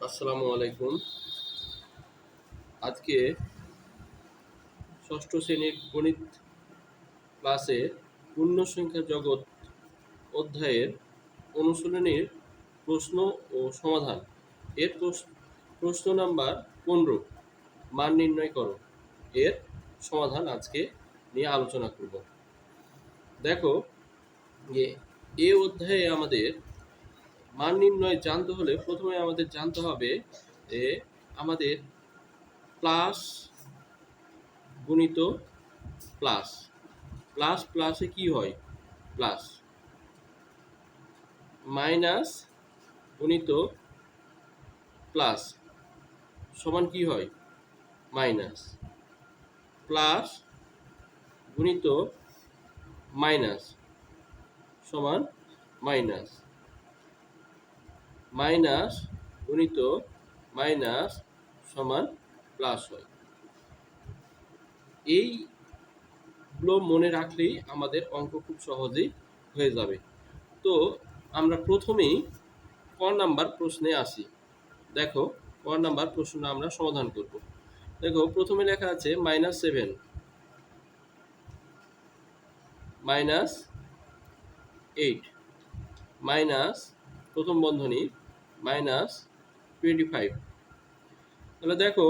আসসালামু আলাইকুম। আজকে ষষ্ঠ শ্রেণির গণিত ক্লাসে পূর্ণ সংখ্যা জগৎ অধ্যায়ের অনুশীলনীর প্রশ্ন ও সমাধান। এর প্রশ- প্রশ্ন নাম্বার পনেরো, মান নির্ণয় করো। এর সমাধান আজকে নিয়ে আলোচনা করব। দেখো যে এ অধ্যায়ে আমাদের মান নির্ণয় জানতে হলে প্রথমে আমাদের জানতে হবে যে আমাদের প্লাস গুণিত প্লাস। প্লাস প্লাসে কি হয়? প্লাস মাইনাস গুণিত প্লাস সমান কি হয়? মাইনাস প্লাস গুণিত মাইনাস সমান মাইনাস। মাইনাস গুণিত মাইনাস সমান প্লাস হয়। এইগুলো মনে রাখলেই আমাদের অঙ্ক খুব সহজেই হয়ে যাবে। তো আমরা প্রথমেই ক নাম্বার প্রশ্নে আসি। দেখো, ক নাম্বার প্রশ্নটা আমরা সমাধান করব। দেখো, প্রথমে লেখা আছে minus seven. Minus eight. Minus প্রথম বন্ধনী মাইনাস টোয়েন্টি ফাইভ। তাহলে দেখো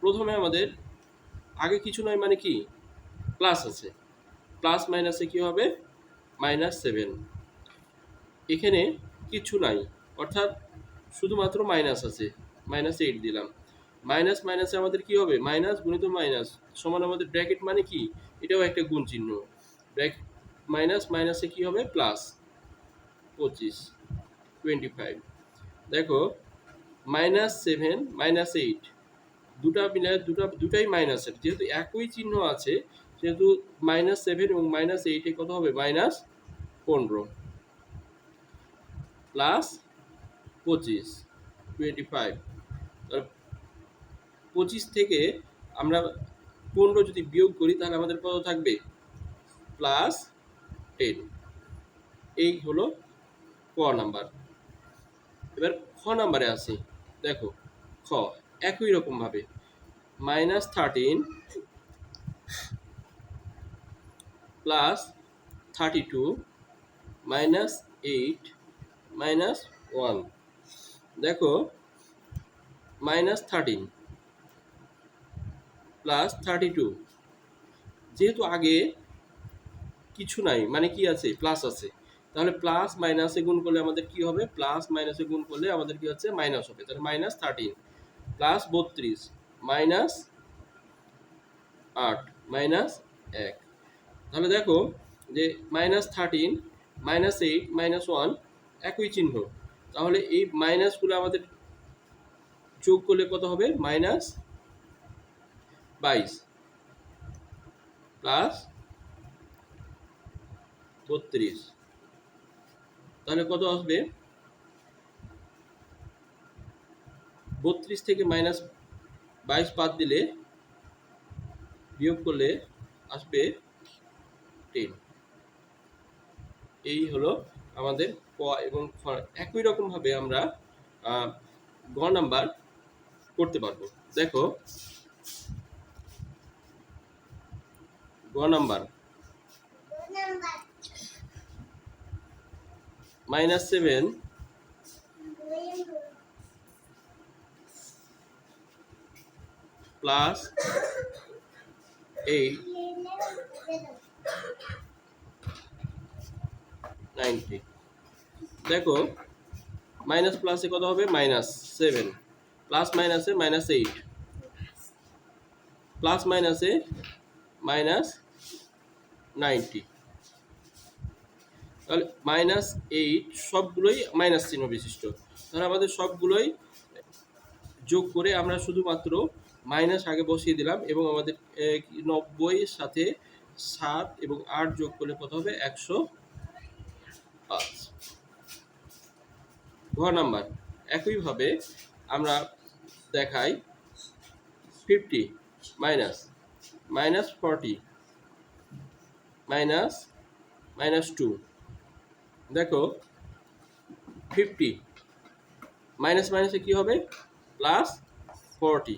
প্রথমে আমাদের আগে কিছু নয় মানে কি? প্লাস আছে। প্লাস মাইনাসে কি হবে? Minus seven. এখানে কিছু নাই। অর্থাৎ শুধুমাত্র মাইনাস আছে। মাইনাস এইট দিলাম। মাইনাস মাইনাসে আমাদের কি হবে? মাইনাস গুণিত মাইনাস সমান আমাদের ব্র্যাকেট মানে কি? এটাও একটা গুণ চিহ্ন ব্র্যাকেট মাইনাস মাইনাসে কি হবে? প্লাস পঁচিশ। টোয়েন্টি ফাইভ দেখো মাইনাস সেভেন মাইনাস এইট দুটা মিলে দুটা, দুটাই মাইনাসের যেহেতু একই চিহ্ন আছে, সেহেতু মাইনাস সেভেন এবং মাইনাস এইটে কত হবে? মাইনাস পনেরো। প্লাস পঁচিশ টোয়েন্টি ফাইভ পঁচিশ থেকে আমরা পনেরো যদি বিয়োগ করি, তাহলে আমাদের কত থাকবে? প্লাস টেন এই হলো ক নাম্বার। এবার খ নাম্বারে আসি। দেখো, খ, একই রকমভাবে। Minus thirteen plus thirty two minus eight minus one দেখো minus thirteen plus thirty two যেহেতু আগে কিছু নাই মানে কি আছে? প্লাস আছে। তাহলে প্লাস মাইনাসে গুণ করলে আমাদের কি হবে? প্লাস মাইনাসে গুণ করলে আমাদের কি হচ্ছে? মাইনাস হবে। তাহলে মাইনাস থার্টিন প্লাস বত্রিশ। মাইনাস আট। মাইনাস এক। তাহলে দেখো যে minus thirteen minus eight minus one একই চিহ্ন। তাহলে এই মাইনাসগুলো আমাদের যোগ করলে কত হবে? মাইনাস বাইশ। প্লাস বত্রিশ। তাহলে কত আসবে? বত্রিশ থেকে মাইনাস বাইশ বাদ দিলে বিয়োগ করলে আসবে টেন এই হলো আমাদের ক এবং খ। একই রকমভাবে আমরা গ নাম্বার করতে পারব। দেখো, গ number minus seven. Plus eight. Ninety. দেখো, মাইনাস প্লাসে কত হবে? Minus seven. প্লাস মাইনাসে মাইনাস এইট। প্লাস মাইনাসে মাইনাস নাইনটি। তাহলে মাইনাস এইট সবগুলোই মাইনাস চিহ্ন বিশিষ্ট। তাহলে আমাদের সবগুলোই যোগ করে আমরা শুধুমাত্র মাইনাস আগে বসিয়ে দিলাম এবং আমাদের নব্বইয়ের সাথে সাত এবং আট যোগ করলে কত হবে? একশো পাঁচ। ঘ নাম্বার। একইভাবে আমরা দেখাই fifty minus minus forty minus minus two দেখো ফিফটি মাইনাস মাইনাসে কী হবে? প্লাস ফর্টি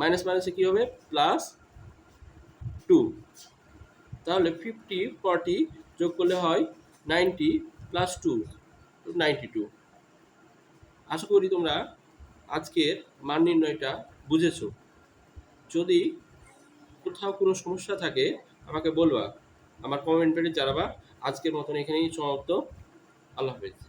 মাইনাস মাইনাসে কী হবে? প্লাস টু তাহলে ফিফটি ফর্টি যোগ করলে হয় ninety plus two ninety two আশা করি তোমরা আজকের মান নির্ণয়টা বুঝেছ। যদি কোথাও কোনো সমস্যা থাকে, আমাকে বলবা। আমার কমেন্টারি জানাবা। আজকের মতন এখানেই সমাপ্ত। আল্লাহ হাফেজ।